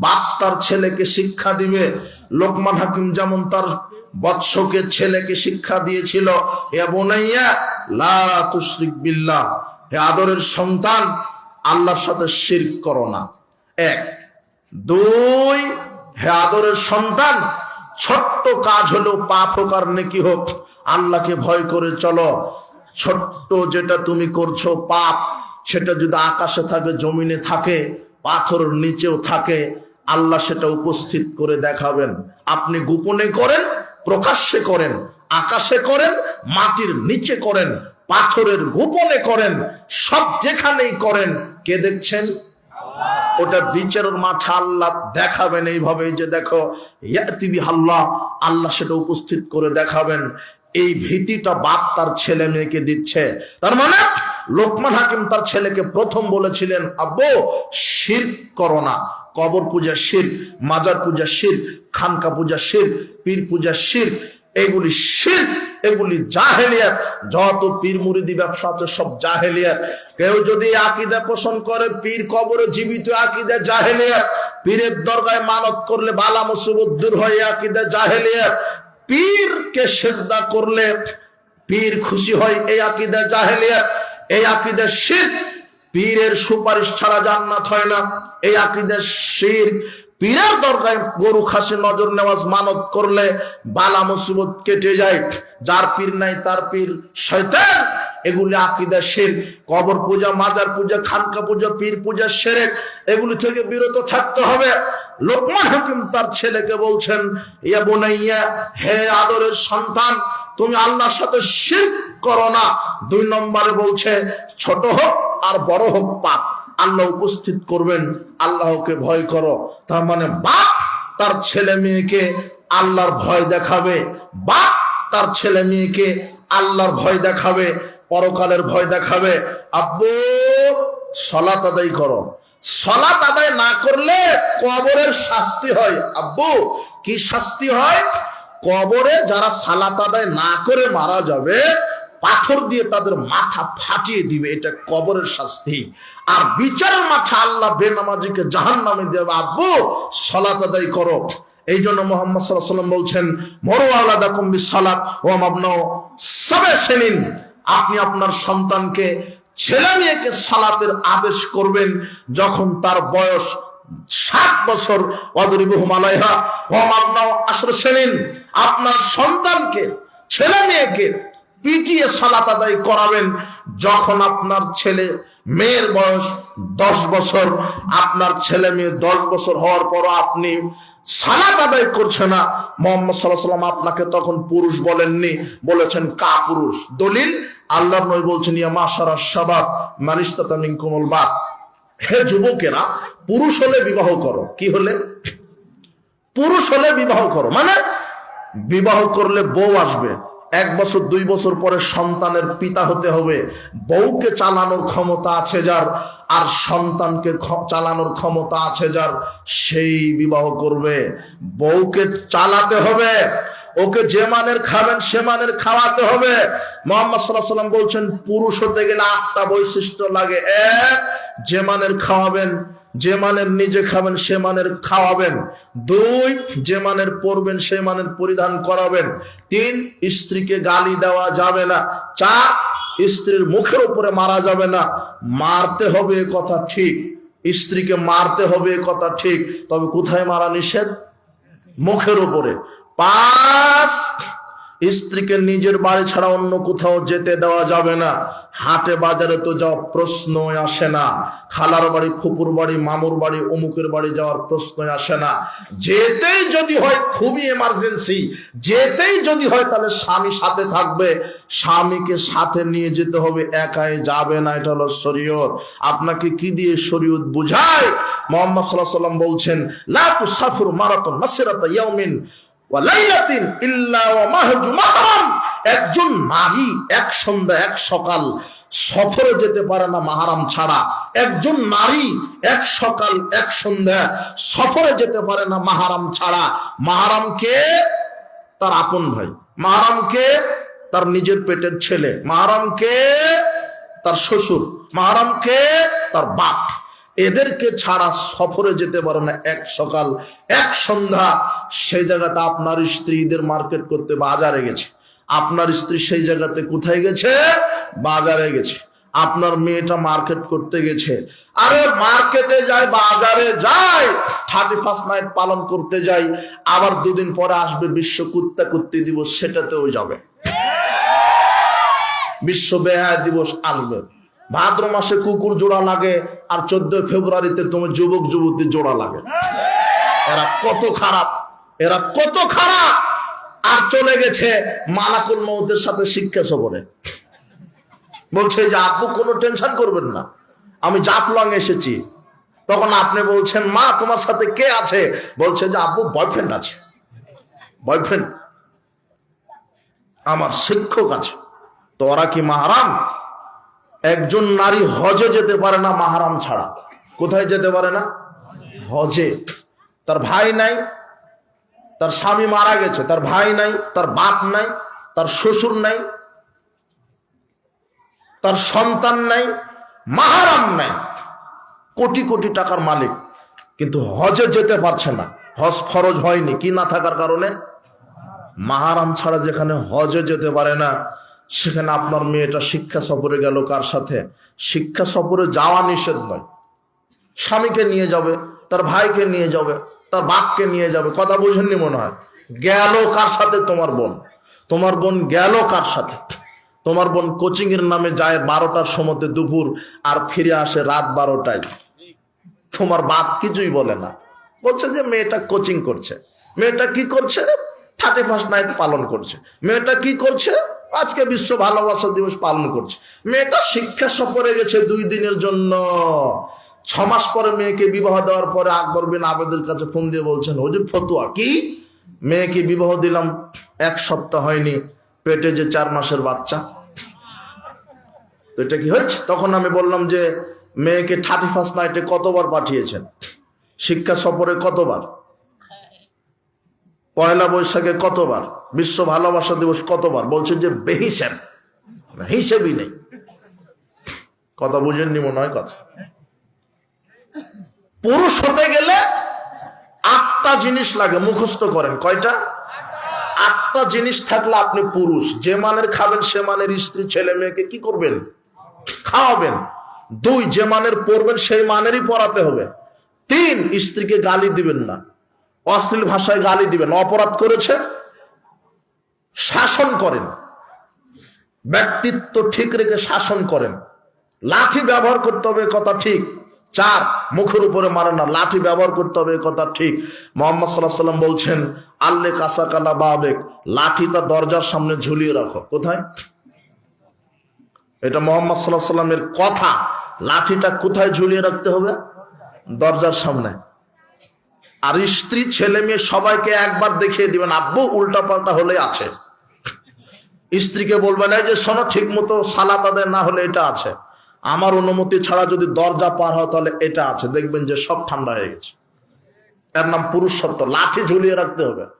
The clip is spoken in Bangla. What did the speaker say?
বাপ তার ছেলেকে শিক্ষা দিবে। লোকমান হাকিম যেমন তার বৎসকে ছেলেকে শিক্ষা দিয়েছিল এ বোনাইয়া, লা তুশরিক বিল্লাহ, হে আদরের সন্তান, আল্লাহর সাথে শিরক করো না। এক। দুই, হে আদরের সন্তান, ছোট্ট কাজ হলেও পাপ হোক আর নেকি হোক, আল্লাহকে ভয় করে চলো। ছোট্ট যেটা তুমি করছ পাপ, সেটা যদি আকাশে থাকে, জমিনে থাকে পাথর নিচেও থাকে আল্লাহ সেটা উপস্থিত করে দেখাবেন। আপনি গোপনে করেন, প্রকাশ্যে করেন, আকাশে করেন, মাটির নিচে করেন, পাথরের গোপনে করেন, সব যেখানেই করেন, কে দেখছেন? ওটা বিচারের মাঠে আল্লাহ দেখাবেন এইভাবে যে দেখো, ইয়াতিবি আল্লাহ আল্লাহ সেটা উপস্থিত করে দেখাবেন। এই ভীতিটা বাপ তার ছেলে মেয়েকে দিচ্ছে। তার মানে লোকমান হাকিম তার ছেলেকে প্রথম বলেছিলেন, আব্বু শির করো না। কবর পূজা শির, মাজার পূজা শির, খানকা পূজা শির, পীর পূজা শির, এগুলি শির, এগুলি জাহেলিয়াত। যত পীর মুরিদি ব্যবসা আছে সব জাহেলিয়াত। কেউ যদি আকিদা পোষণ করে, পীর কবরে জীবিত, আকিদা জাহেলিয়াত। পীরের দরগায় মানত করলে বালা মুসিবত দূর হয়, আকিদা জাহেলিয়াত। পীরকে সেজদা করলে পীর খুশি হয়, এই আকিদা জাহেলিয়াত, এই আকিদা শির পীরের সুপারিশ ছাড়া জান্নাত হয় না। এই আকিদা শির পীরের দরকার গরু খাসি নজর নেওয়াজ মানত করলে বালা মুসিবত কেটে যায়। যার পীর নাই, তার পীর শয়তান। এগুলি আকিদা শের। কবর পূজা, মাজার পূজা, খানকা পূজা, পীর পূজা, সেরেক, এগুলি থেকে বিরত থাকতে হবে। লোকমান হাকিম তার ছেলেকে বলছেন, ইয়া বোনাইয়া, হে আদরের সন্তান তুমি আল্লাহর সাথে শির করো না। দুই নম্বরে বলছে, ছোট হোক আর বড় হোক পাপ। আল্লাহ উপস্থিত করবেন, আল্লাহকে ভয় করো। তার মানে বাপ তার ছেলে মেয়েকে আল্লাহর ভয় দেখাবে। বাপ তার ছেলে মেয়েকে আল্লাহর ভয় দেখাবে, পরকালের ভয় দেখাবে। আব্বু সলাত আদায় করো। সলাত আদায় না করলে কবরের শাস্তি হয়। আব্বু, কি শাস্তি হয়? কবরে যারা সালাত আদায় না করে মারা যাবে, পাথর দিয়ে তাদের মাথা ফাটিয়ে দিবে, এটা কবরের শাস্তি। আর বিচারের মাথা আল্লাহ বেনামাজিকে জাহান নামে দেবে আব্বু, সলাত আদায় করো। এই জন্য মোহাম্মদ সাল্লাম বলছেন, মরো আলাদা কম্বি সালাত ও মাবনাও সবে সেনিন। আপনি আপনার সন্তানকে, ছেলে মেয়েকে সালাতের আদেশ করবেন যখন তার বয়স সাত বছর। অদরিবহুম আলাইহা ওম আপনাও আশ্রয় সেনিন। আপনার সন্তানকে, ছেলে মেয়েকে পিটিয়ে সালাত আদায় করাবেন যখন আপনার ছেলে মেয়ের বয়স দশ বছর, আপনার ছেলে মেয়ে দশ বছর হওয়ার পর আপনি সালাত আদায় করছে না। মোহাম্মদ সাল্লাহ সাল্লাম আপনাকে তখন পুরুষ বলেননি, বলেছেন কা পুরুষ দলিল আল্লাহ নয় বলছেন, ইয়া মাসারা সাবাব মানিস্তাতা মিনকুমুল বাদ হে যুবকেরা, পুরুষ হলে বিবাহ করো। কি হলে? পুরুষ হলে বিবাহ করো। মানে বিবাহ করলে বউ আসবে। এক বছর, দুই বছর পরে সন্তানের পিতা হতে হবে। বউকে চালানোর ক্ষমতা আছে যার। আর সন্তানকে চালানোর ক্ষমতা আছে যার, সেই বিবাহ করবে। বউকে চালাতে হবে। ওকে যে মানের খাবেন, সে মানের খাওয়াতে হবে। মোহাম্মদ সাল্লাহ বলছেন, পুরুষ হতে গেলে আটটা বৈশিষ্ট্য লাগে। এক যে মানের খাওয়াবেন, যে মানের নিজে খাবেন, সে মানের খাওয়াবেন। দুই, যে মানের পরবেন, সে মানের পরিধান করাবেন। তিন, স্ত্রীকে গালি দেওয়া যাবে না। চার স্ত্রীর মুখের উপরে মারা যাবে না। মারতে হবে কথা ঠিক। স্ত্রীকে মারতে হবে কথা ঠিক। তবে কোথায় মারা নিষেধ? মুখের উপরে। পাঁচ স্ত্রীকে নিজের বাড়ি ছাড়া অন্য কোথাও যেতে দেওয়া যাবে না। হাটে বাজারে তো যাওয়া প্রশ্ন আসে না। খালার বাড়ি, ফুপুর বাড়ি, মামুর বাড়ি, অমুকের বাড়ি যাওয়ার প্রশ্ন আসে না। যেতেই যদি হয় খুবই এমার্জেন্সি যেতেই যদি হয় তাহলে স্বামী সাথে থাকবে। স্বামীকে সাথে নিয়ে যেতে হবে, একাই যাবে না, এটা হলো শরীয়ত। আপনাকে কি দিয়ে শরীয়ত বুঝায়? মোহাম্মদ সাল্লাহ সাল্লাম বলছেন, লা তুসাফির মারাতন মাসিরাতা ইয়াউমিন। একজন নারী এক সন্ধ্যা, এক সকাল সফরে যেতে পারে না মাহারাম ছাড়া। একজন নারী এক সকাল, এক সন্ধ্যা সফরে যেতে পারে না মাহারাম ছাড়া। মাহারামকে তার আপন ভাই। মাহারামকে তার নিজের পেটের ছেলে। মাহারামকে তার শ্বশুর। মাহারামকে তার বাপ। এদেরকে ছাড়া সফরে যেতে পারে না এক সকাল, এক সন্ধ্যা। সেই জায়গাতে আপনার স্ত্রীদের মার্কেট করতে বাজারে গেছে। আপনার স্ত্রী সেই জায়গাতে কোথায় গেছে? বাজারে গেছে। আপনার মেয়েটা মার্কেট করতে গেছে। আরে মার্কেটে যায়, বাজারে যায়। থার্টি ফার্স্ট নাইট পালন করতে যাই আবার দুদিন পরে আসবে, বিশ্ব কুত্তা কুত্তি দিবস, সেটাতেও যাবে। বিশ্ব বেহায় দিবস আসবে। ভাদ্র মাসে কুকুর জোড়া লাগে আর চোদ্দ ফেব্রুয়ারিতে তোমার যুবক যুবতী জোড়া লাগে। এরা কত খারাপ, এরা কত খারাপ। আর চলে গেছে মালাকুল মৌতের সাথে শিক্ষা সফরে বলছে যে, আপু, কোনো টেনশন করবেন না। আমি জাফলং এসেছি। তখন আপনি বলছেন, মা, তোমার সাথে কে আছে? বলছে যে, আপু বয়ফ্রেন্ড আছে। বয়ফ্রেন্ড আমার শিক্ষক আছে। তো ওরা কি মাহারাম একজন নারী হজে যেতে পারে না মাহারাম ছাড়া। কোথায় যেতে পারে না? হজে। তার ভাই নাই, তার স্বামী মারা গেছে, তার ভাই নাই, তার বাপ নাই, তার শ্বশুর নাই, তার সন্তান নাই, মাহারাম নাই। কোটি কোটি টাকার মালিক। কিন্তু হজে যেতে পারছে না। হজ ফরজ হয়নি, কি না থাকার কারণে? মাহারাম ছাড়া যেখানে হজে যেতে পারে না সেখানে আপনার মেয়েটা শিক্ষা সফরে গেল কার সাথে? শিক্ষা সফরে যাওয়া নিষেধ নয়। স্বামীকে নিয়ে যাবে, তার ভাইকে নিয়ে যাবে, তার বাপকে নিয়ে যাবে, কথা বুঝেননি মনে হয়? গেল কার সাথে তোমার বোন? তোমার বোন গেল কার সাথে? তোমার বোন কোচিং এর নামে যায় বারোটার সময়তে দুপুর আর ফিরে আসে রাত বারোটায়। তোমার বাপ কিছুই বলে না। বলছে যে মেয়েটা কোচিং করছে। মেয়েটা কি করছে? থার্টি ফার্স্ট নাইট পালন করছে। মেয়েটা কি করছে? আজকে বিশ্ব ভালোবাসা দিবস পালন করছে। মেয়েটা শিক্ষা সফরে গেছে দুই দিনের জন্য। ছ মাস পরে মেয়েকে বিবাহ দেওয়ার পরে আকবর বিন আবেদের কাছে ফোন দিয়ে বলছেন, হুজুর, ফতুয়া কি? মেয়েকে বিবাহ দিলাম, এক সপ্তাহ হয়নি, পেটে যে চার মাসের বাচ্চা। তো এটা কি হচ্ছে তখন আমি বললাম যে, মেয়েকে থার্টি ফার্স্ট নাইটে কতবার পাঠিয়েছেন? শিক্ষা সফরে কতবার? পয়লা বৈশাখে কতবার? বিশ্ব ভালোবাসা দিবস কতবার? বলছেন যে বেহিসেব। হিসেবই নেই। কথা বুঝেননি মনে হয় কথা। পুরুষ হতে গেলে আটটা জিনিস লাগে, মুখস্থ করেন। কয়টা? আটটা জিনিস থাকলে আপনি পুরুষ। যে মানের খাবেন, সে মানের স্ত্রী, ছেলে, মেয়েকে কি করবেন? খাওয়াবেন। দুই, যে মানের পড়বেন, সেই মানেরই পড়াতে হবে। তিন, স্ত্রীকে গালি দিবেন না। অশ্লীল ভাষায় গালি দিবেন। অপরাধ করেছে শাসন করেন। ব্যক্তিত্ব ঠিক রেখে শাসন করেন। লাঠি ব্যবহার করতে হবে কথা ঠিক। চার, মুখের উপরে মারে না, লাঠি ব্যবহার করতে হবে কথা ঠিক। মোহাম্মদ সাল্লাহ সাল্লাম বলছেন, আল্লে কাসা কালা বাবেক, লাঠিটা দরজার সামনে ঝুলিয়ে রাখো। কোথায়? এটা মোহাম্মদ সাল্লাহ সাল্লামের কথা। লাঠিটা কোথায় ঝুলিয়ে রাখতে হবে? দরজার সামনে। আর স্ত্রী, ছেলে, মেয়ে সবাইকে একবার দেখিয়ে দিবেন, আব্বু উল্টা পাল্টা হলে আছে। স্ত্রীকে বলবেন এই যে শোনো, ঠিক মতো সালা তাদের না হলে এটা আছে। আমার অনুমতি ছাড়া যদি দরজা পার হয় তাহলে এটা আছে। দেখবেন যে সব ঠান্ডা হয়ে গেছে। এর নাম পুরুষ পুরুষত্ব লাঠি ঝুলিয়ে রাখতে হবে।